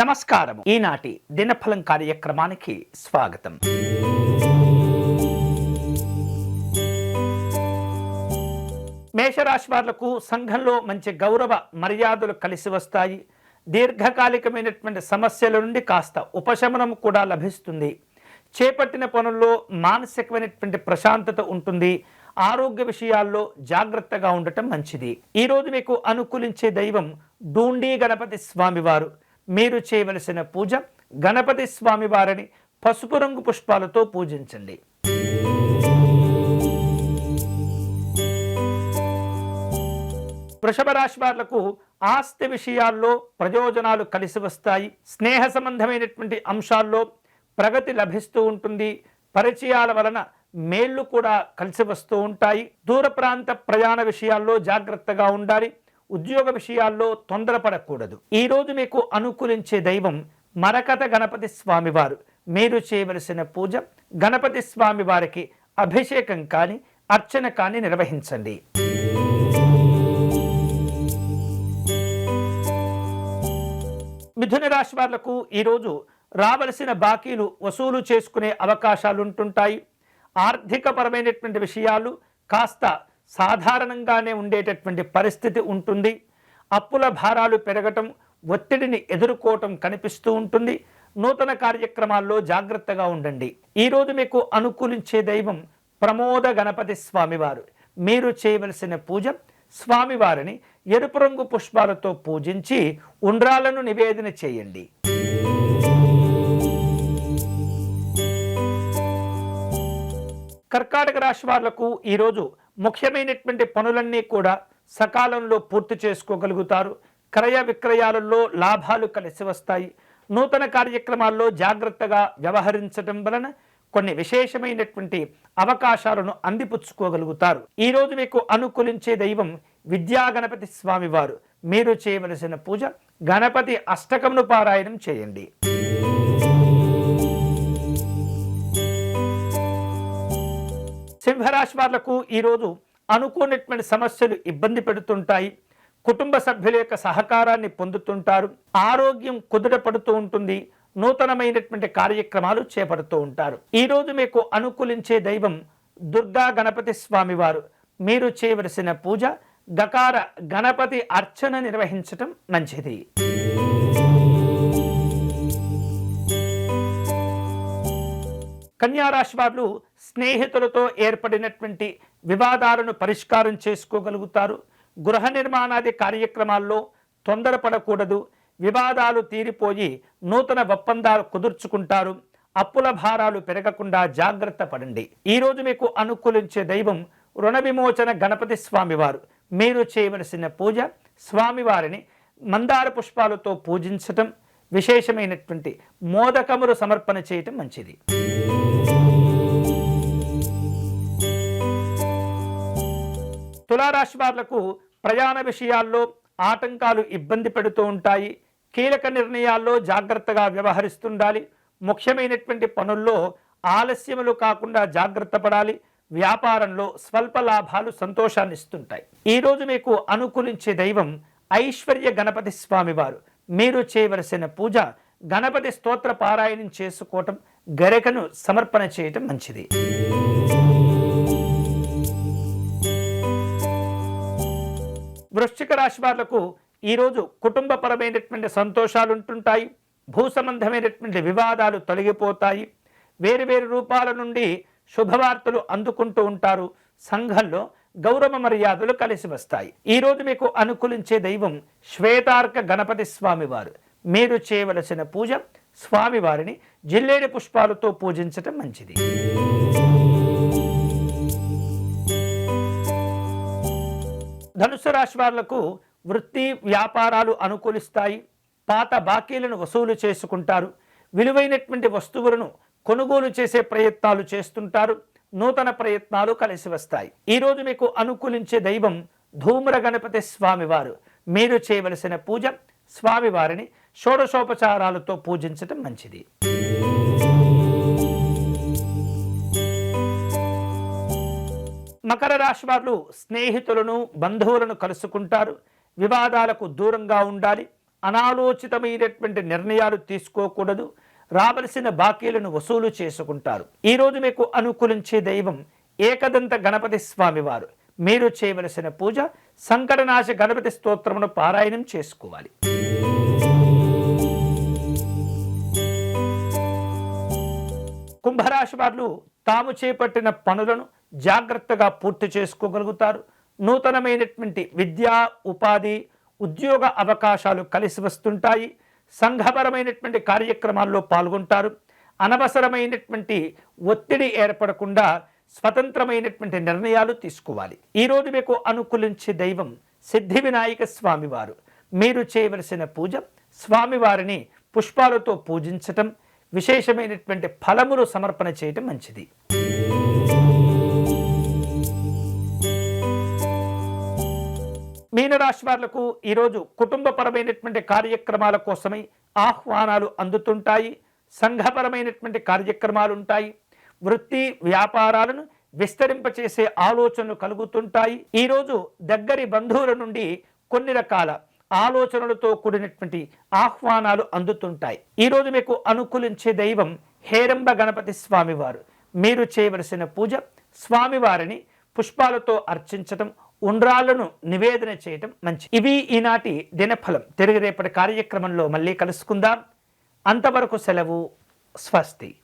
నమస్కారం ఈనాటి దినఫలం కార్యక్రమానికి స్వాగతం. మేషరాశి వాళ్ళకు సంఘంలో మంచి గౌరవ మర్యాదలు కలిసి వస్తాయి. దీర్ఘకాలికమైనటువంటి సమస్యల నుండి కాస్త ఉపశమనం కూడా లభిస్తుంది. చేపట్టిన పనుల్లో మానసికమైనటువంటి ప్రశాంతత ఉంటుంది. ఆరోగ్య విషయాల్లో జాగ్రత్తగా ఉండటం మంచిది. ఈరోజు మీకు అనుకూలించే దైవం డూండి గణపతి స్వామివారు. మీరు చేయవలసిన పూజ గణపతి స్వామివారిని పసుపు రంగు పుష్పాలతో పూజించండి. వృషభ రాశి వాళ్ళకు ఆస్తి విషయాల్లో ప్రయోజనాలు కలిసి వస్తాయి. స్నేహ సంబంధమైనటువంటి అంశాల్లో ప్రగతి లభిస్తూ ఉంటుంది. పరిచయాల వలన మేళ్ళు కూడా కలిసి వస్తూ ఉంటాయి. దూర ప్రాంత ప్రయాణ విషయాల్లో జాగ్రత్తగా ఉండాలి. ఉద్యోగ విషయాల్లో తొందరపడకూడదు. ఈరోజు మీకు అనుకూలించే దైవం మరకత గణపతి స్వామివారు. మీరు చేయవలసిన పూజ గణపతి స్వామి వారికి అభిషేకం కానీ అర్చన కానీ నిర్వహించండి. మిథున రాశి వాళ్ళకు ఈరోజు రావలసిన బాకీలు వసూలు చేసుకునే అవకాశాలు ఉంటుంటాయి ఆర్థికపరమైనటువంటి విషయాలు కాస్త సాధారణంగానే ఉండేటటువంటి పరిస్థితి ఉంటుంది. అప్పుల భారాలు పెరగటం ఒత్తిడిని ఎదుర్కోవటం కనిపిస్తూ ఉంటుంది. నూతన కార్యక్రమాల్లో జాగ్రత్తగా ఉండండి. ఈరోజు మీకు అనుకూలించే దైవం ప్రమోద గణపతి స్వామివారు. మీరు చేయవలసిన పూజ స్వామివారిని ఎరుపు రంగు పుష్పాలతో పూజించి ఉండ్రాలను నివేదన చేయండి. కర్కాటక రాశి వాళ్ళకు ఈరోజు ముఖ్యమైనటువంటి పనులన్నీ కూడా సకాలంలో పూర్తి చేసుకోగలుగుతారు. క్రయ విక్రయాలలో లాభాలు కలిసి వస్తాయి. నూతన కార్యక్రమాల్లో జాగ్రత్తగా వ్యవహరించడం వలన కొన్ని విశేషమైనటువంటి అవకాశాలను అందిపుచ్చుకోగలుగుతారు. ఈ రోజు మీకు అనుకూలించే దైవం విద్యాగణపతి స్వామివారు. మీరు చేయవలసిన పూజ గణపతి అష్టకమును పారాయణం చేయండి. సింహరాశి వాళ్ళకు ఈరోజు అనుకోనటువంటి సమస్యలు ఇబ్బంది పెడుతుంటాయి. కుటుంబ సభ్యుల యొక్క సహకారాన్ని పొందుతుంటారు. ఆరోగ్యం కుదుట పడుతూ ఉంటుంది. నూతనమైనటువంటి కార్యక్రమాలు చేపడుతూ ఉంటారు. ఈరోజు మీకు అనుకూలించే దైవం దుర్గా గణపతి స్వామివారు. మీరు చేయవలసిన పూజ గకార గణపతి అర్చన నిర్వహించటం మంచిది. కన్యారాశి వాళ్ళు స్నేహితులతో ఏర్పడినటువంటి వివాదాలను పరిష్కారం చేసుకోగలుగుతారు. గృహ నిర్మాణాది కార్యక్రమాల్లో తొందరపడకూడదు. వివాదాలు తీరిపోయి నూతన ఒప్పందాలు కుదుర్చుకుంటారు. అప్పుల భారాలు పెరగకుండా జాగ్రత్త పడండి. ఈరోజు మీకు అనుకూలించే దైవం రుణ విమోచన గణపతి స్వామివారు. మీరు చేయవలసిన పూజ స్వామివారిని మందార పుష్పాలతో పూజించటం విశేషమైనటువంటి మోదకములు సమర్పణ చేయటం మంచిది. తులారాశి వాళ్ళకు ప్రయాణ విషయాల్లో ఆటంకాలు ఇబ్బంది పెడుతూ ఉంటాయి. కీలక నిర్ణయాల్లో జాగ్రత్తగా వ్యవహరిస్తుండాలి. ముఖ్యమైనటువంటి పనుల్లో ఆలస్యములు కాకుండా జాగ్రత్త పడాలి. వ్యాపారంలో స్వల్ప లాభాలు సంతోషాన్ని ఇస్తుంటాయి. ఈరోజు మీకు అనుకూలించే దైవం ఐశ్వర్య గణపతి స్వామివారు. మీరు చేయవలసిన పూజ గణపతి స్తోత్ర పారాయణం చేసుకోవటం గరికను సమర్పణ చేయటం మంచిది. వృశ్చిక రాశి వాళ్ళకు ఈరోజు కుటుంబపరమైనటువంటి సంతోషాలు ఉంటుంటాయి భూ సంబంధమైనటువంటి వివాదాలు తొలగిపోతాయి. వేరు వేరు రూపాల నుండి శుభవార్తలు అందుకుంటూ ఉంటారు. సంఘంలో గౌరవ మర్యాదలు కలిసి వస్తాయి. ఈరోజు మీకు అనుకూలించే దైవం శ్వేతార్క గణపతి స్వామివారు. మీరు చేయవలసిన పూజ స్వామివారిని జిల్లేడు పుష్పాలతో పూజించటం మంచిది. ధనుసు రాశి వాళ్ళకు వృత్తి వ్యాపారాలు అనుకూలిస్తాయి పాత బాకీలను వసూలు చేసుకుంటారు విలువైనటువంటి వస్తువులను కొనుగోలు చేసే ప్రయత్నాలు చేస్తుంటారు నూతన ప్రయత్నాలు కలిసి వస్తాయి. ఈరోజు మీకు అనుకూలించే దైవం ధూమ్ర గణపతి స్వామివారు. మీరు చేయవలసిన పూజ స్వామివారిని షోడశోపచారాలతో పూజించటం మంచిది. మకర రాశి వారు స్నేహితులను బంధువులను కలుసుకుంటారు. వివాదాలకు దూరంగా ఉండాలి. అనాలోచితమైనటువంటి నిర్ణయాలు తీసుకోకూడదు. రావలసిన బాకీలను వసూలు చేసుకుంటారు. ఈరోజు మీకు అనుకూలించే దైవం ఏకదంత గణపతి స్వామివారు మీరు చేయవలసిన పూజ సంకటనాశ గణపతి స్తోత్రమును పారాయణం చేసుకోవాలి. కుంభరాశి వారు తాము చేపట్టిన పనులను జాగ్రత్తగా పూర్తి చేసుకోగలుగుతారు. నూతనమైనటువంటి విద్యా ఉపాధి ఉద్యోగ అవకాశాలు కలిసి వస్తుంటాయి. సంఘపరమైనటువంటి కార్యక్రమాల్లో పాల్గొంటారు. అనవసరమైనటువంటి ఒత్తిడి ఏర్పడకుండా స్వతంత్రమైనటువంటి నిర్ణయాలు తీసుకోవాలి. ఈరోజు మీకు అనుకూలించే దైవం సిద్ధి వినాయక స్వామివారు. మీరు చేయవలసిన పూజ స్వామివారిని పుష్పాలతో పూజించటం విశేషమైనటువంటి ఫలములు సమర్పణ చేయటం మంచిది. మీనరాశి వాళ్ళకు ఈరోజు కుటుంబపరమైనటువంటి కార్యక్రమాల కోసమై ఆహ్వానాలు అందుతుంటాయి. సంఘపరమైనటువంటి కార్యక్రమాలు ఉంటాయి వృత్తి వ్యాపారాలను విస్తరింపచేసే ఆలోచనలు కలుగుతుంటాయి. ఈరోజు దగ్గరి బంధువుల నుండి కొన్ని రకాల ఆలోచనలతో కూడినటువంటి ఆహ్వానాలు అందుతుంటాయి. ఈరోజు మీకు అనుకూలించే దైవం హేరంబ గణపతి స్వామివారు. మీరు చేయవలసిన పూజ స్వామివారిని పుష్పాలతో అర్చించటం ఉండ్రాలను నివేదన చేయటం మంచి ఇవి ఈనాటి దినఫలం. తిరిగి రేపటి కార్యక్రమంలో మళ్ళీ కలుసుకుందాం. అంతవరకు సెలవు. స్వస్తి.